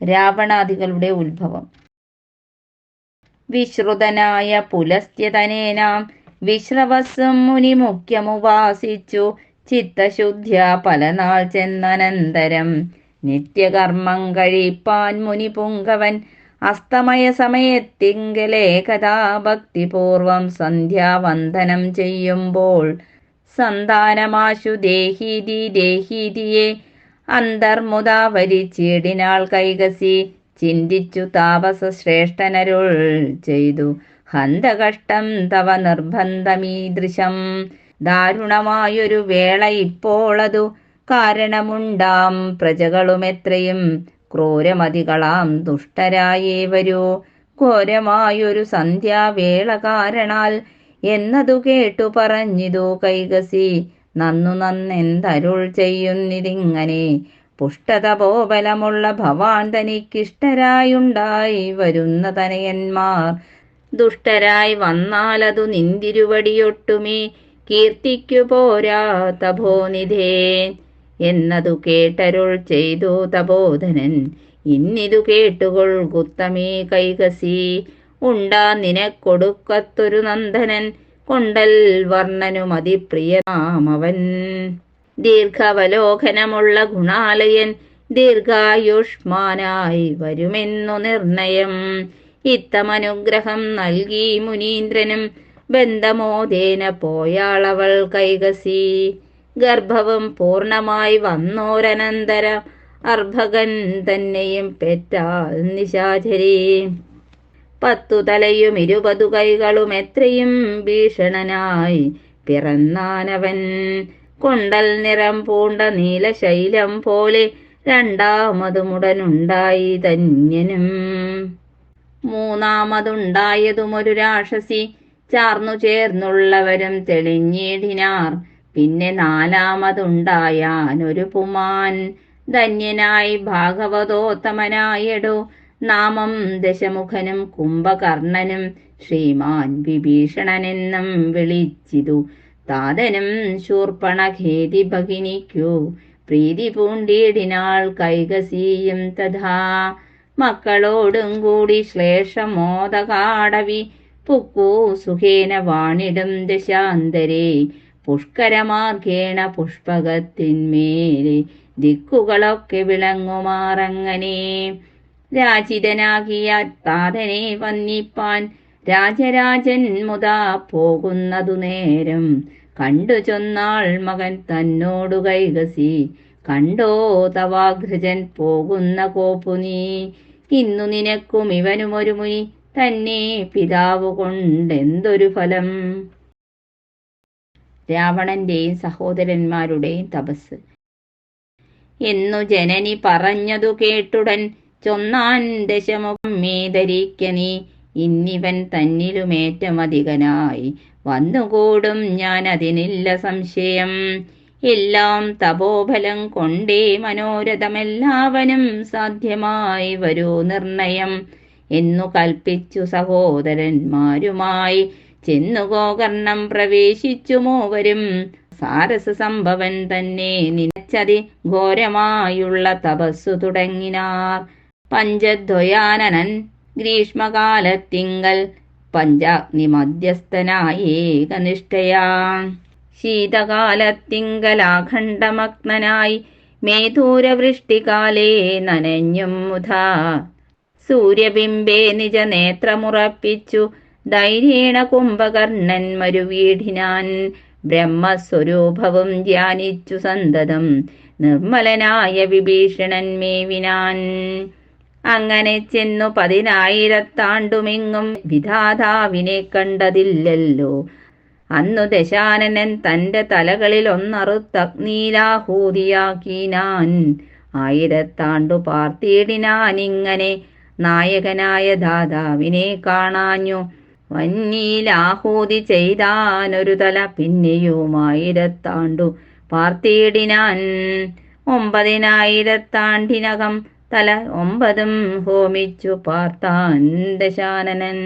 രാവണാദികളുടെ ഉത്ഭവം. വിശ്രുതനായ പുലസ്ത്യതനേനാം വിശ്രവസം മുനി മുഖ്യമുപാസിച്ചു ചിത്തശുദ്ധ്യ പലനാൾ ചെന്നനന്തരം നിത്യകർമ്മം കഴിപ്പാൻ മുനി പുങ്കവൻ അസ്തമയ സമയത്തിങ്കലേ ഭക്തിപൂർവം സന്ധ്യാവന്ദനം ചെയ്യുമ്പോൾ സന്താനമാശു ദേഹീതി ദേഹീതിയെ അന്തർമുദാ ചീടിനാൾ കൈകസി ചിന്തിച്ചു താപസ ശ്രേഷ്ഠനരുൾ ചെയ്തു. ഹന്തകഷ്ടം തവ നിർബന്ധമീദൃശം. ദാരുണമായൊരു വേള ഇപ്പോളതു. കാരണമുണ്ടാം പ്രജകളുമെത്രയും. ക്രൂരമതികളാം ദുഷ്ടരായേ വരൂ ഘോരമായൊരു സന്ധ്യാവേള കാരണാൽ എന്നതു കേട്ടു പറഞ്ഞിതു കൈകസി. നന്നു നന്നെന്തരുൾ ചെയ്യുന്നിതിങ്ങനെ പുഷ്ടതപോബലമുള്ള ഭവാൻ തനിക്കിഷ്ടരായുണ്ടായി വരുന്ന തനയന്മാർ. ദുഷ്ടരായി വന്നാലതു നിന്തിരുവടിയൊട്ടുമേ കീർത്തിക്കു പോരാ തപോനിധേ എന്നതു കേട്ടരുൾ ചെയ്തു തപോധനൻ. ഇന്നിതു കേട്ടുകൊൾ കുത്തമേ കൈകസി. ഉണ്ടാ നിനക്കൊടുക്കത്തൊരു നന്ദനൻ. കൊണ്ടൽ വർണനുമതിപ്രിയനാമവൻ. ദീർഘവലോകനമുള്ള ഗുണാലയൻ ദീർഘായുഷ്മാനായി വരുമെന്നു നിർണയം. ഇത്തമനുഗ്രഹം നൽകി മുനീന്ദ്രനും ബന്ധമോദേന പോയാളവൾ കൈകസി. ഗർഭവും പൂർണമായി വന്നോരനന്തര അർഭകൻ തന്നെയും പെറ്റാൽ നിശാചരി. പത്തു തലയും ഇരുപതു കൈകളും എത്രയും ഭീഷണനായി പിറന്നാനവൻ. കൊണ്ടൽ നിറം പൂണ്ട നീലശൈലം പോലെ രണ്ടാമതുമുടനുണ്ടായി ധന്യനും. മൂന്നാമതുണ്ടായതും ഒരു രാക്ഷസി. ചാർന്നു ചേർന്നുള്ളവരും തെളിഞ്ഞിടിനാർ. പിന്നെ നാലാമതുണ്ടായാൻ ഒരു പുമാൻ. ധന്യനായി ഭാഗവതോത്തമനായടോ. നാമം ദശമുഖനും കുംഭകർണനും ശ്രീമാൻ വിഭീഷണനെന്നും വിളിച്ചിതു. താതനും ശൂർപ്പണഖേതി ഭഗിനിക്കു. പ്രീതി പൂണ്ടിയിടിനാൾ കൈകസീയും തഥാ. മക്കളോടും കൂടി ശ്ലേഷമോദകാടവി. പുക്കു സുഖേന വാണിടും ദശാന്തരേ. പുഷ്കരമാർഗേണ പുഷ്പകത്തിന്മേലെ. ദിക്കുകളൊക്കെ വിളങ്ങുമാറങ്ങനെ. രാജിതനാകിയ താതനെ വന്നിപ്പാൻ രാജരാജൻ മുതാ പോകുന്നതു നേരം. കണ്ടു ചൊന്നാൾ മകൻ തന്നോടു കൈകസി. കണ്ടോ തവാഗ്രജൻ പോകുന്ന കോപ്പു നീ. ഇന്നു നിനക്കും ഇവനും ഒരു മുനി. തന്നെ പിതാവ് കൊണ്ടെന്തൊരു ഫലം? രാവണന്റെയും സഹോദരന്മാരുടെയും തപസ്. എന്നു ജനനി പറഞ്ഞതു കേട്ടുടൻ ചൊന്നാൻ ദശമുഖം മേധരിക്ക നീ. ഇന്നിവൻ തന്നിലുമേറ്റമധികനായി. വന്നുകൂടും ഞാൻ അതിനില്ല സംശയം. എല്ലാം തപോഫലം കൊണ്ടേ മനോരഥമെല്ലാവനും സാധ്യമായി വരൂ നിർണയം. എന്നു കൽപ്പിച്ചു സഹോദരന്മാരുമായി ചെന്നു ഗോകർണം പ്രവേശിച്ചു മൂവരും. സാരസ സംഭവൻ തന്നെ നിനച്ചതി ഘോരമായുള്ള തപസ്സു തുടങ്ങിനാർ. പഞ്ചദ്വയാനനൻ ഗ്രീഷ്മകാലത്തിങ്കൽ പഞ്ചാഗ്നി മധ്യസ്ഥനായേകനിഷ്ഠയാ ശീതകാലത്തിങ്കലാഖണ്ഡമഗ്നനായി മേധൂരവൃഷ്ടികാലേ നനഞ്ഞും മുധാ സൂര്യബിംബേ നിജ നേത്രമുറപ്പിച്ചു ധൈര്യേണ കുംഭകർണൻ മരുവീഠിനാൻ ബ്രഹ്മസ്വരൂപവും ധ്യാനിച്ചു സന്തതം നിർമ്മലനായ വിഭീഷണൻ മേവിനാൻ. അങ്ങനെ ചെന്നു പതിനായിരത്താണ്ടുമിങ്ങും വിധാതാവിനെ കണ്ടതില്ലല്ലോ. അന്നു ദശാനനൻ തന്റെ തലകളിൽ ഒന്നറുത്തഗ്നീലാഹൂതിയാക്കിനാൻ ആയിരത്താണ്ടു പാർത്തിയിടിനാനിങ്ങനെ നായകനായ ദാതാവിനെ കാണാഞ്ഞു. വന്നീലാഹൂതി ചെയ്താനൊരു തല പിന്നെയുമായിരത്താണ്ടു പാർത്തിയിടിനാൻ ഒമ്പതിനായിരത്താണ്ടിനകം തല ഒമ്പതും ഹോമിച്ചു പാർത്താൻ ദശാനനൻ